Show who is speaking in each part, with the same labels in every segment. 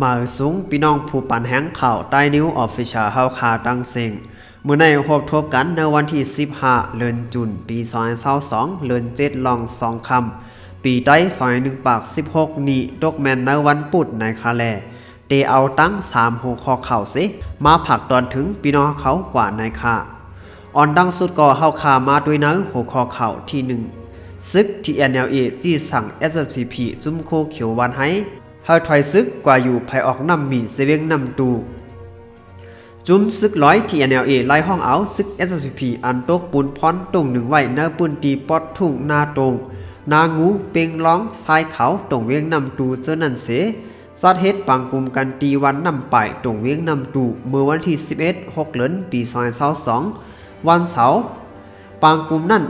Speaker 1: มาสูงพี่น้องผู้ปันแห้งข่าวใต้นิ้วออฟฟิเชียลเฮาคาตังเซ็งมื้อในพบทบกันในวันที่ 15 เดือนจุนปี2022เดือน7ลอง2คำ ปีใต้2001ปาก 16 นี้ดกแมนในวันปุดในคาแลเตเอาตั้ง3หัวข้อข่าวสิ มาผักตอนถึงพี่น้องเขากว่าในค่ะอ่อนดังสุดก่อเฮาคามาด้วยเนื้อหัวข้อข่าวที่หนึ่งซึก TNLA ที่สั่ง SSPP จุ้มโคเขียววันให้ เฮาถอยซึกกว่าอยู่ภายออกน้ำมีเสเวียงน้ำตู จุ้มซึกร้อย TNLA ไล่ห้องเอาซึก SSPP อันโตกปูนพรตรงหนึ่งไว้เนื้อปืนตีปอดทุ่งนาตรง นางูเป่งร้องทรายเขาตรงเวียงน้ำตูเจอนั่นเสซาดเฮ็ดปังกลุ่มกันตีวันนำไปตรงเวียงน้ำตูเมื่อวันที่ 11 6เดือนปี2022วันเสาร์ปางกลุ่มนั่น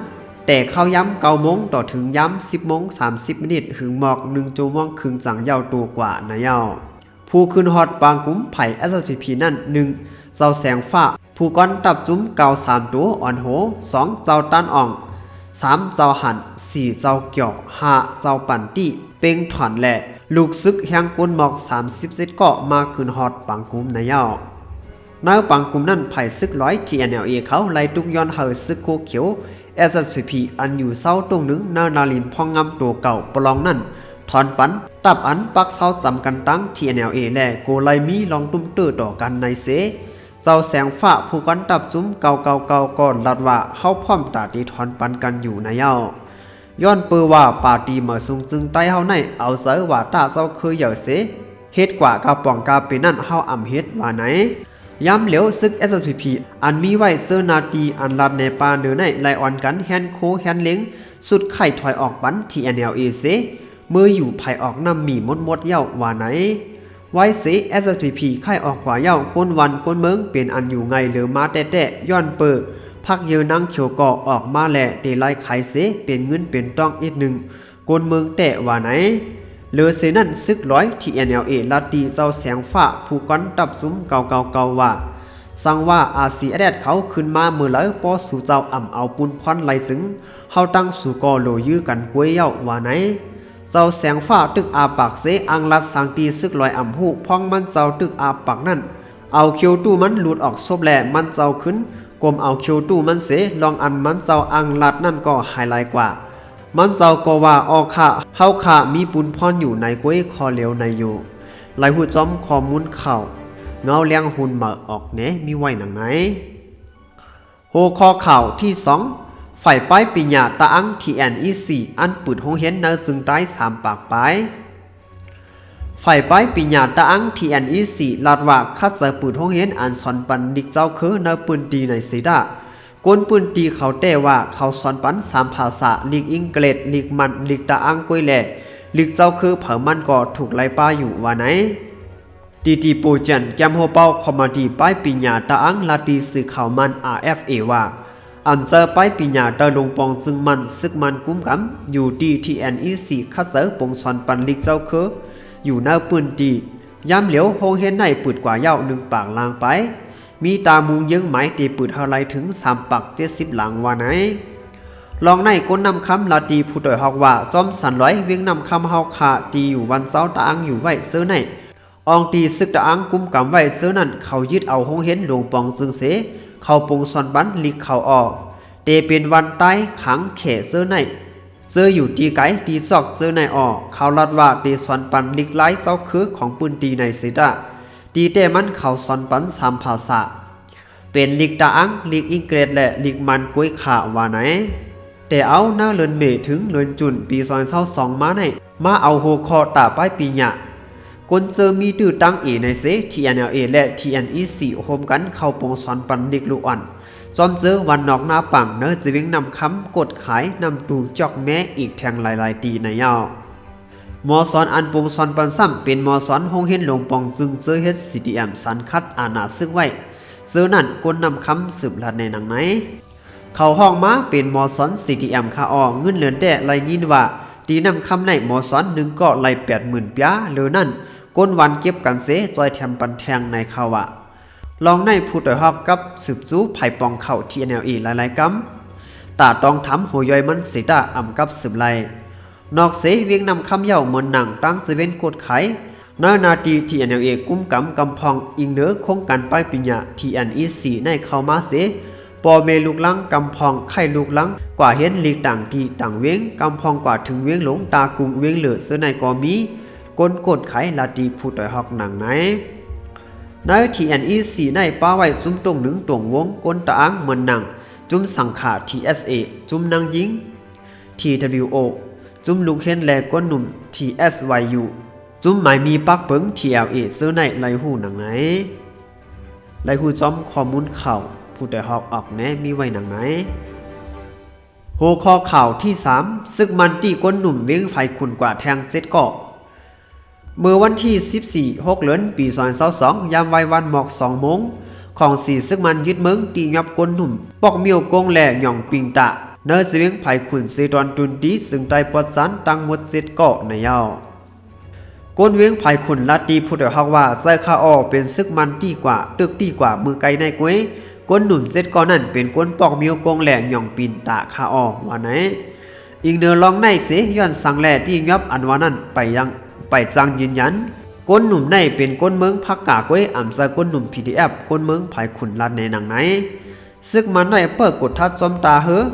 Speaker 1: แต่เข้าย้ำเก้าโมงต่อถึงย้ำสิบโมงสามสิบมินิทถึงหมอกหนึ่งจูมองครึ่งจังยาตัวกว่านะเย้าผู้ขึ้นฮอตบางกุ้มไผ่ SPP นั่นหนึ่งเจ้าแสงฟ้า ผู้ก้อนตับจุ้มเกาสามตัวอ่อนโหสองเจ้าตันอ่องสามเจ้าหันสี่เจ้าเกี่ยวห้าเจ้าปั่นตี้เป้งถอนแหละลูกซึกแห่งกุนหมอกสามสิบเซตเกาะมาขึ้นฮอตบางกุ้มนะเย้านายปังกลุ่มนั้นไผ่ซึกร้อย TNLA เขาไล่ตุกย้อนเฮอซึกโคเขียว SSPP อันอยู่เศร้าตรงหนึ่งนานาลินพองงำตัวเก่าปลองนั่นถอนปัน ตับอันปักเศร้าจำกันตั้ง TNLA แลโกไลมีลองตุ้มตื้อต่อกันในเสเจ้าแสงฟ้าผู้กันตับจุ้มเก่าเก่าเก่าก่อนลัดว่าเฮาพร้อมตาดีถอนปันกันอยู่ในเย้าย้อนเปือว่าปาตีเมื่อสุงจึงใต้เฮาในเอาเสือว่าตาเศร้าคือเหยอเสเฮ็ดกว่ากาป่องกาเป็นนั่นเฮาอ่ำเฮ็ดว่าไหน ย้ำเหลียวซึก SPP อันมีไว้เซอร์นาตีอันลัดในปาเนือในไลออนกันแฮนโคแฮนเลงสุดไข่ถอยออกปัน TNLA เสเมื่ออยู่ภายออกน้ำมีมดมดเย้าว่าไหนไว้เส SPP ไข่ออกกว่าเย้าก้นวันก้นเมืองเป็นอันอยู่ไงหลือมาแต่แต่ย้อนเปิดพักเยอนังเขียวกอออกมาแหละเตไลไขเสเป็นเงินเป็นต้องอีกหนึ่งก้นเมืองแต่ว่าไหน หลือเสนั่นซึกร้อย TNLA ลาตีเจ้าแสงฟ้าผู้ก้อนตับซุ้มเก่าเก่าเก่าว่าสั่งว่าอาซีแอดเขาขึ้นมาเมื่อไหลปอสู่เจ้าอ่ำเอาปุนพรไหลจึงเฮาตั้งสู่กอโลยื้อกันกวยเย้าว่าไหนเจ้าแสงฟ้าตึกอาปากเสอังลัดสังตีซึกลอยอ่ำหูพองมันเจ้าตึกอาปากนั่นเอาเคียวตู้มันหลุดออกซบแหล่มันเจ้าขึ้นกลมเอาเคียวตู้มันเสลองอันมันเจ้าอังลัดนั่นก็ไฮไลท์กว่า มันเจ้าก็ว่าออกค่ะเฮาค่ะมีปุนพรอยู่ในกล้วยคอเหลวในอยู่ไหลหูจอมข้อมูลข่าเงาเลี้ยงหุ่นมาออกเนมีไว้หนังไหนโหคอข่าวที่สองฝ่ายป้ายปิญญาตาอังทีแอนอีสีอันปืดหงเห็นเนอซึ่งใต้สามปากไปฝ่ายป้ายปิญญาตาอังทีแอนอีสีลาดว่าคัดเสปืดหงเห็นอันสอนปันดิกเจ้าคือเนอปืนดีในสีดา กวนปืนตีเขาแต่ว่าเขาสอนปันสามภาษาลีกอังกฤษลีกมันลีกตาอังกุยแหล่ลีกเจ้าคือเผอมันก็ถูกไล่ป้าอยู่ว่าไหนตีตีโปจันแกมโฮเปาคอมมาดีป้ายปิญญาตาอังลาตีสื่อข่าวมัน RFA ว่าอันเจอป้ายปิญญาตาลงปองซึ่งมันซึกมันกุ้มกำอยู่ดีที่ NEC คัดเสอปงสอนปันลิกเจ้าคืออยู่หน้าปืนตีย้ำเหลียวโฮงเห็นในปืดกว่าเย้าหนึ่งปากลางไป มีตามุงยิงไหมตีปืดเท่าไรถึงสามปักเจ็ดสิบหลังว่าไหนลองในก้นนำคำลาตีผู้ต่อยฮอกว่าจอมสันร้อยเวียงนำคำเฮาขาตีอยู่วันเสาร์ตาอังอยู่ไว้เสื้อในอองตีซึกตะอังกุมกำไว้เสื้อนั่นเขายึดเอาห้องเห็นหลวงปองซึงเส เขาปงซอนบันลิกเขาออกเตเป็นวันใต้ขังเขเสื้อในเสื้ออยู่ตีไกตีซอกเสื้อในออก เขาลัดว่าตีซอนปันลิกไล่เจ้าคือของปืนตีในสิดะ ตีเตมันเขาซอนปันสามภาษา เป็นลิกตะอังลิกอังกฤษและลิกมันกล้วยขาว่าไหน แต่เอาหน้าเลินเมถึงเลินจุนปีซอยเศร้าสองมาในมาเอาโฮคอตาป้ายปีหยะกนเจอมีตื้อตั้งเอในเซ TNLA และ TNEC โฮมกันเข้าปงสอนปันดิกลูกอ่อนจอมเจอวันนอกหน้าปังเนอจะวิ่งนำคำกดขายนำตูจอกแม่อีกแทงหลายๆตีในยาว มอสอนอันปงสอนปันซ้ำเป็นมอสอนหงเห็นหลงปองจึงเจอเฮ็ด CDM สันคัดอาณาซึ่งไว้เจอนั่นกนนำคำสืบลัดในหนังไหน เขาห้องมาเป็นมอสอน CDM คาออเงินเหลือแต่ไรยินว่าตีนำคำในมอสอนหนึ่งก็ไรแปดหมื่นปยาหรือนั่นก้นวันเก็บกันเสจอยแถมปันแทงในข่าวะลองในผู้ต่อยฮอกกับสืบจู้ไผ่ปองเข่าทีเนลอีหลายๆกำตาตองทำหัวย่อยมันเสตาอ่ำกับสืบไล นอกเสเวียงนำคำเย่าเหมือนหนังตั้งจะเว้นกดไขนายนาตี TNLA กุ้มกำกำพองอิงเนื้อคงการป้ายปิญญา TNEC ในเข้ามาเสปอเมลูกลังกำพองไข่ลูกลังกว่าเห็นลีกต่างที่ต่างเว้งกำพองกว่าถึงเว้งหลงตากุงเว้งเหลือเสื้อในกอมีกลกดไขลาตีผู้ต่อยฮอกหนังไหนใน TNEC ในป้าไว้จุ้มตรงหนึ่งตวงวงกลตะอังเหมือนหนัง จุ้มสังขา TSA จุ้มนางยิง TWO จุ้มลูกเห็นแลก้นหนุ่ม TSYU จุ้มหมายมีปักเปิง TLA เสื้อในไรหูหนังไหนไรหูจอมข้อมูลเข่าผู้แต่หอกออกแน่มีไว้หนังไหนหัวข้อข่าวที่3ซึกมันตีก้นหนุ่มเว้งไฟขุนกว่าแทงเจ็ดเกาะเมื่อวันที่ 14 6เดือนปี2022ยามวัยวันหมอก2โมง ของสีซึกมันยึดเมืองตีงับก้นหนุ่ม ปอกเมียวกงแหล่หย่องปิงตะ เนื้อเสียงไผ่ขุนเซตอนตุนตีซึ่งไตปอดสันตั้งหมดเจ็ดเกาะในยาวก้นเวียงไผ่ขุนลาตีพุทธฮักว่าไซคาออเป็นซึกมันตีกว่าตึกตีกว่ามือไกลในกวยก้นหนุนเจ็ดก้อนนั่นเป็นก้นปอกมิวกงแหล่หย่องปินตาคาออว่าไหนอีกเนื้อลองในเสย้อนสังแหล่ที่ยับอันว่านั้นไปยังไปจังยืนยันก้นหนุ่มในเป็นก้นเมืองพักกากวยอ่ำซาก้นหนุ่ม PDF ก้นเมืองไผ่ขุนลัดในหนังไหนซึกมันได้เปิดกดทัดจอมตาเฮอ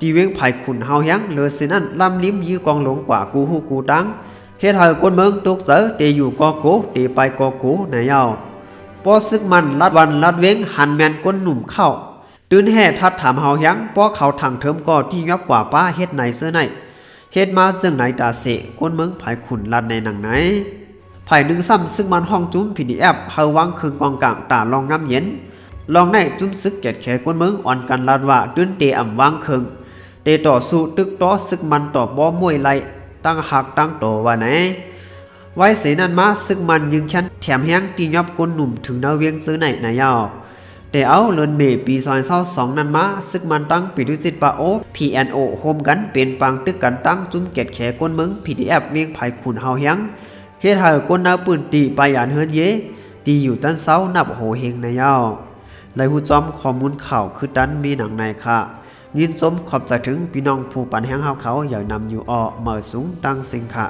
Speaker 1: ตีเวงไผ่ขุนเฮาแฮงเลอสินั่นลำลิ้มยื้อกองหลงกว่ากูฮู้กูตังเฮ็ดให้คนเมืองตกเสือเตอยู่กอโกเตไปกอโกในยาวปอซึกมันลัดวันลัดเว้งหันแมนก้นหนุ่มเข้าตื่นแห่ทัดถามเฮายังปอเขาถังเทิมก็ที่ยับกว่าป้าเฮ็ดไหนเสื้อไหนเฮ็ดมาซึ่งไหนตาเสก้นเมืองไผขุนลัดในหนังไหนไผหนึ่งซ้ำซึ่งมันห้องจุ้ม PDF เฮาวังคืนกองกลางตาลองน้ำเย็นลองในจุ้มซึกแกดแขก้นเมืองอ่อนกันลาดว่าตื่นเตอ่ำวางเคิง เตต่อสู้ตึกต่อซึกมันต่อบ่มวยไล่ตั้งหักตั้งโตว่าไหนไว้เสนันมาซึ่งมันยิงชั้นแถมแห้งตียอบก้นหนุ่มถึงนาเวียงซื้อไหนนายาวแต่เอาเลินเมปีซอยเศร้าสองนันมาซึ่งมันตั้งปิดุจิตปาโอ PNO โอโฮมกันเป็นปังตึกกันตั้งจุ้มเกตแขก้นเมือง PDF เวียงไผ่ขุนเฮาแห้งเฮ็ดให้ก้นนาปืนตีไปยานเฮือนเยตีอยู่ตั้นเศร้านับโหเฮงนายาวไลหูจอมข้อมูลข่าวคือดันมีหนังในค่ะ ยินสมขอบใจถึงพี่น้องผู้ปันแห้งเฮาเขาอย่านำอยู่ออเมื่อสูงตั้งสิงค่ะ